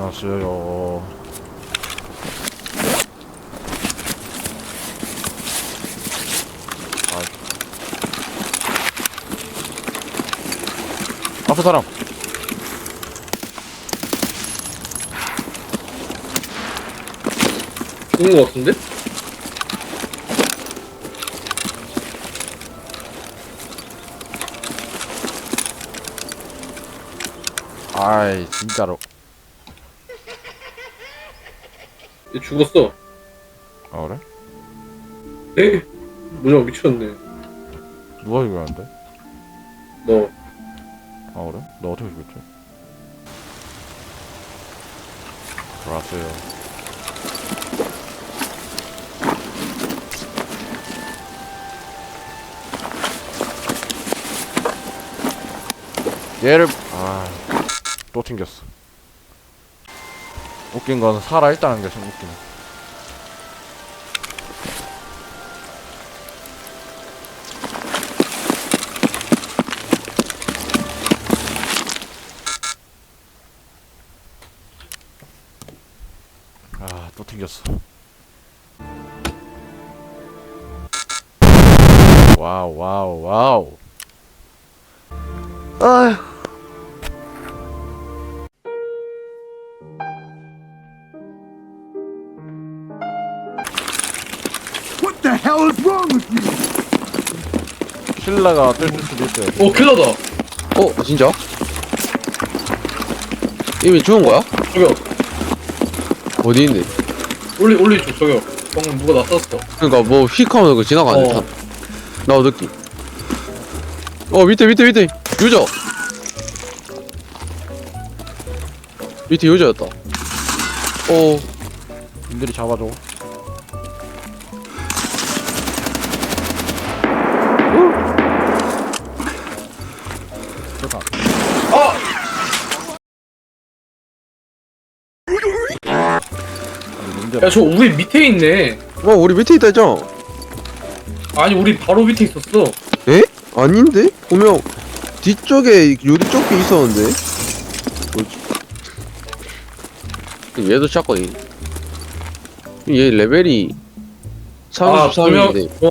나왔어요. 아. 앞에 사람. 죽은 거 같은데? 아이 진짜로. 얘 죽었어. 아 그래? 에? 뭐냐 미쳤네. 누가 죽였는데? 너 아 그래? 너 어떻게 죽였지? 들어왔어요. 얘를 아또 튕겼어. 웃긴 건 살아 있다는 게 좀 웃기네. 아. 와우 와우 와우. 아휴. The hell is wrong with you? 신라가 뜰 수도 있어요. 어 킬러다. 어 진짜? 이미 죽은 거야? 저격. 어디 있는데? 올리 올리 줘 저격. 방금 누가 나 쐈어. 그러니까 뭐 휙하면 그 지나가네. 어. 나 느낌. 어 밑에 밑에 밑에 유저. 밑에 유저였다. 어 님들이 잡아줘. 문제 야저 우리 밑에 있네. 어, 우리 밑에 있다 했잖아. 아니 우리 바로 밑에 있었어. 에? 아닌데? 분명 뒤쪽에 유리 쪽에 있었는데. 뭐지? 얘도 샷건이. 얘 레벨이 아, 두 명. 33인데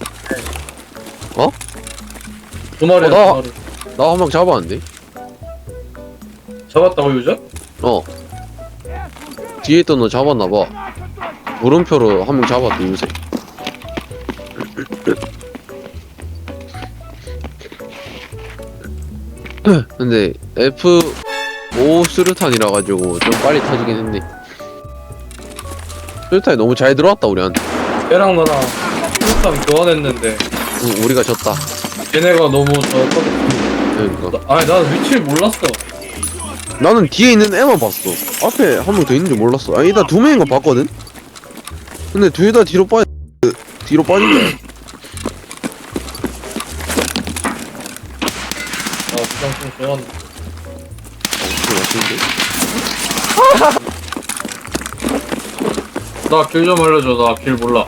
어? 어? 두 마리야 어, 나- 두 마리. 나 한 명 잡았는데. 잡았다고 유저? 어. 뒤에 있던 너 잡았나 봐. 물음표로 한 명 잡았대, 요새. 근데 F5 수류탄이라 가지고 좀 빨리 터지긴 했네. 수류탄이 너무 잘 들어왔다 우리한테. 얘랑 나랑 수류탄 교환했는데 우- 우리가 졌다. 얘네가 너무 저 그러니까. 나- 아니 난 위치를 몰랐어. 나는 뒤에 있는 애만 봤어. 앞에 한 명 더 있는 줄 몰랐어. 아니 일단 두 명인 거 봤거든. 근데 둘 다 뒤로 빠 뒤로 빠진 거야. 아 그냥 좀 교환. 나길 좀 알려줘. 나 길 몰라.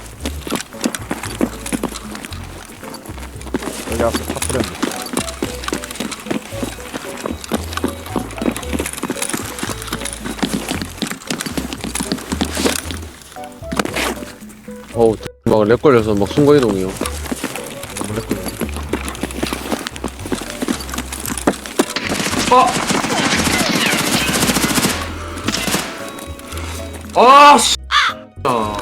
어우 막렉 걸려서 막 순간이동이요. 너무 렉걸려. 아 씨. 아.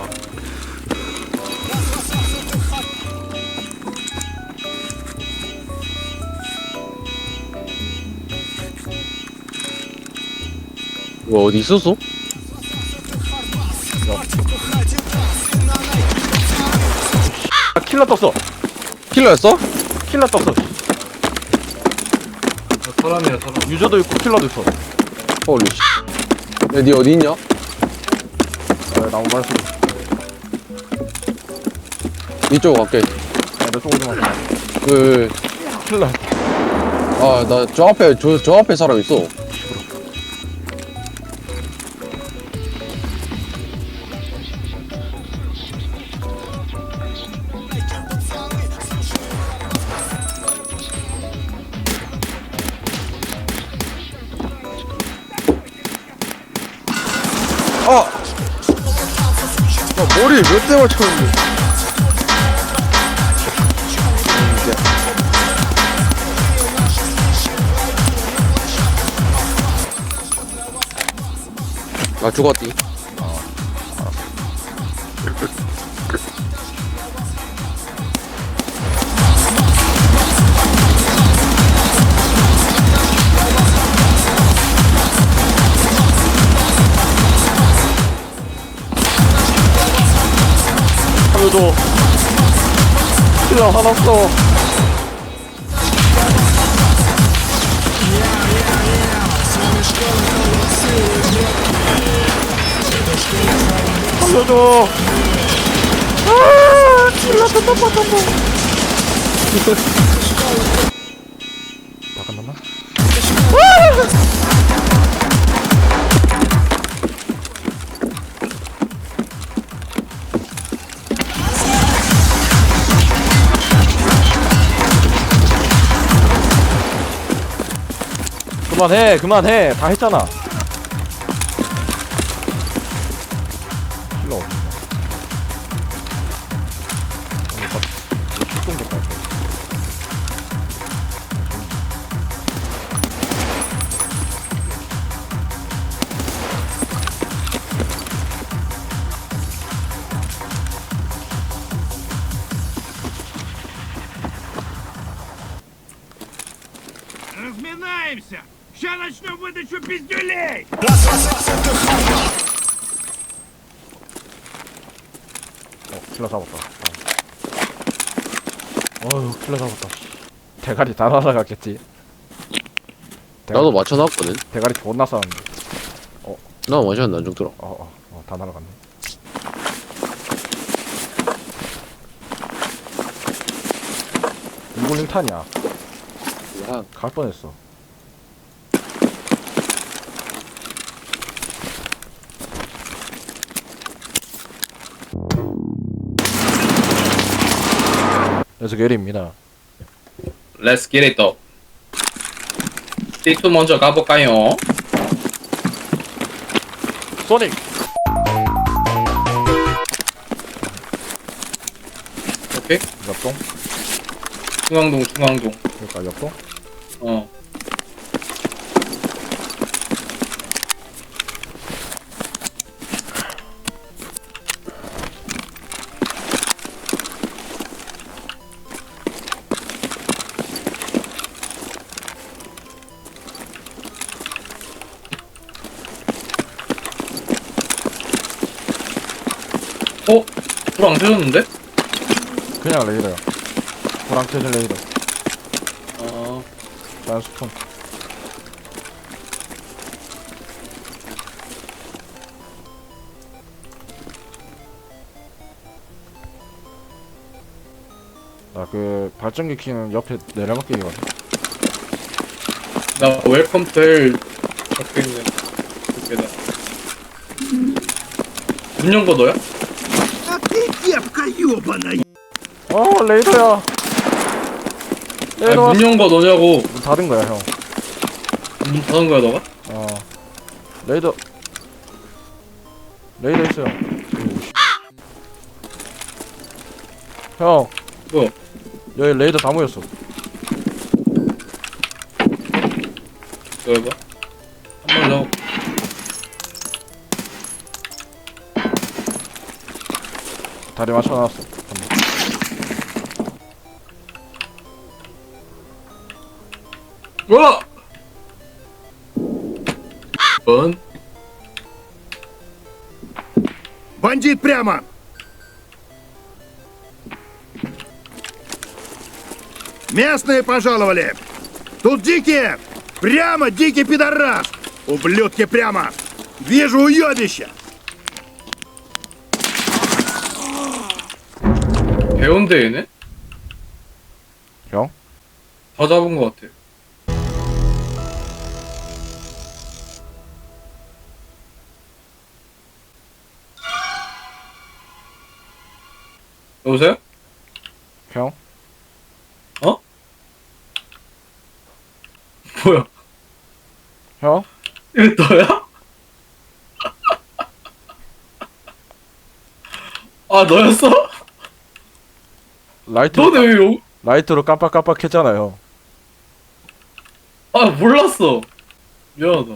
뭐 어디 있었어? 떴어. 킬러였어? 킬러 떴어. 사람이야 사람. 유저도 있고 킬러도 있어. 홀리 씨. 야, 니 어디 있냐? 아, 나무 말씀. 이쪽 갈게. 내 쏘고 좀 하자. 그, 킬러. 아, 나 저 앞에, 저, 저 앞에 사람 있어. 머리 몇대 맞췄는데. 나 죽었디. 살려줘 킬러 하나 없어. 살려줘. 아 던져 던져 다 끝났 그만해 그만해. 다 했잖아. 킬러 없어. 아니, 다- 왜 출동도 갈거 начнем выдачу пиздюлей! 어 킬러 잡았다 어. 어휴 킬러 잡았다 대가리 다 날아갔겠지 대가리, 나도 맞춰놨거든. 대가리 존나 싸는데 나 맞췄는데 안 죽더라. 어어 어, 다 날아갔네 이골링 탄이야 야, 갈 뻔했어 녀석 L입니다 Let's get it though. D2 먼저 가볼까요? 소닉 오케이. 옆동 중앙동, 중앙동. 그러니까 어. 어? 불안 켜졌는데? 그냥 레이더야 불안 켜진 레이더 어. 자연 스톤 나그 발전기 키는 옆에 내려막기거든 나 웰컴 텔 적혀있네. 그게다. 문 연 거 너야? 이거 봐나 어 레이더야 레이더 아문 연거 너냐고 문 닫은 거야 형 문 닫은 거야 너가? 어. 레이더 레이더 있어 형. 형. 뭐야? 여기 레이더 다 모였어. 너가? 한번 더 다리 맞춰놨어 와! 번? Бандит прямо! Местные пожаловали! Тут дикие! Прямо дикий пидорас! Ублюдки прямо! Вижу уебище! 배운대네? 형? 다 잡은 것 같아. 여보세요? 형? 뭐야? 형? 이거 너야? 아 너였어? 라이트 너는 왜 요... 라이트로 깜빡깜빡 했잖아요. 아 몰랐어 미안하다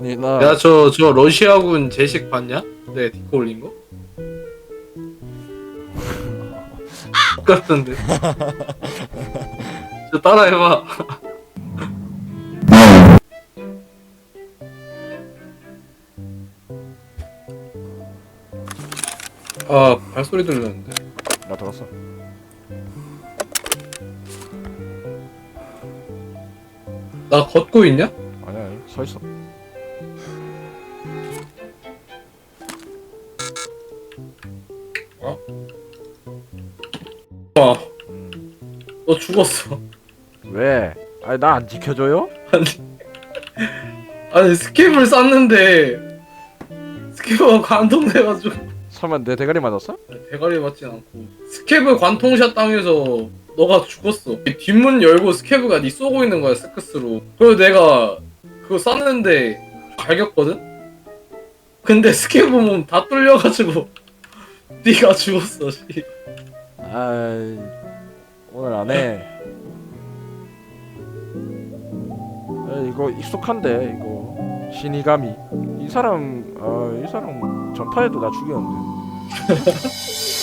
아니 나 야 저 저 러시아군 제식 봤냐? 내 디코 올린 거? 같던데 저 따라해봐 아 발소리 들렸는데 나 들었어. 나 걷고 있냐? 아니야 아니, 서 있어. 아, 음. 너 죽었어 왜? 아니 나 안 지켜줘요? 아니 아니 스케이프를 쐈는데 스케이프가 관통돼가지고 설마 내 대가리 맞았어? 대가리 맞진 않고 스케브 관통샷 당해서 너가 죽었어 뒷문 열고 스케브가 니 쏘고 있는 거야 스크스로 그래서 내가 그거 쐈는데 갈겼거든? 근데 스케브 몸 다 뚫려가지고 니가 죽었어 씨. 아이 오늘 안 해. 아, 이거 익숙한데 이거 신이감이 이 사람 아 이 사람 전파에도 나 죽였는데 呵呵。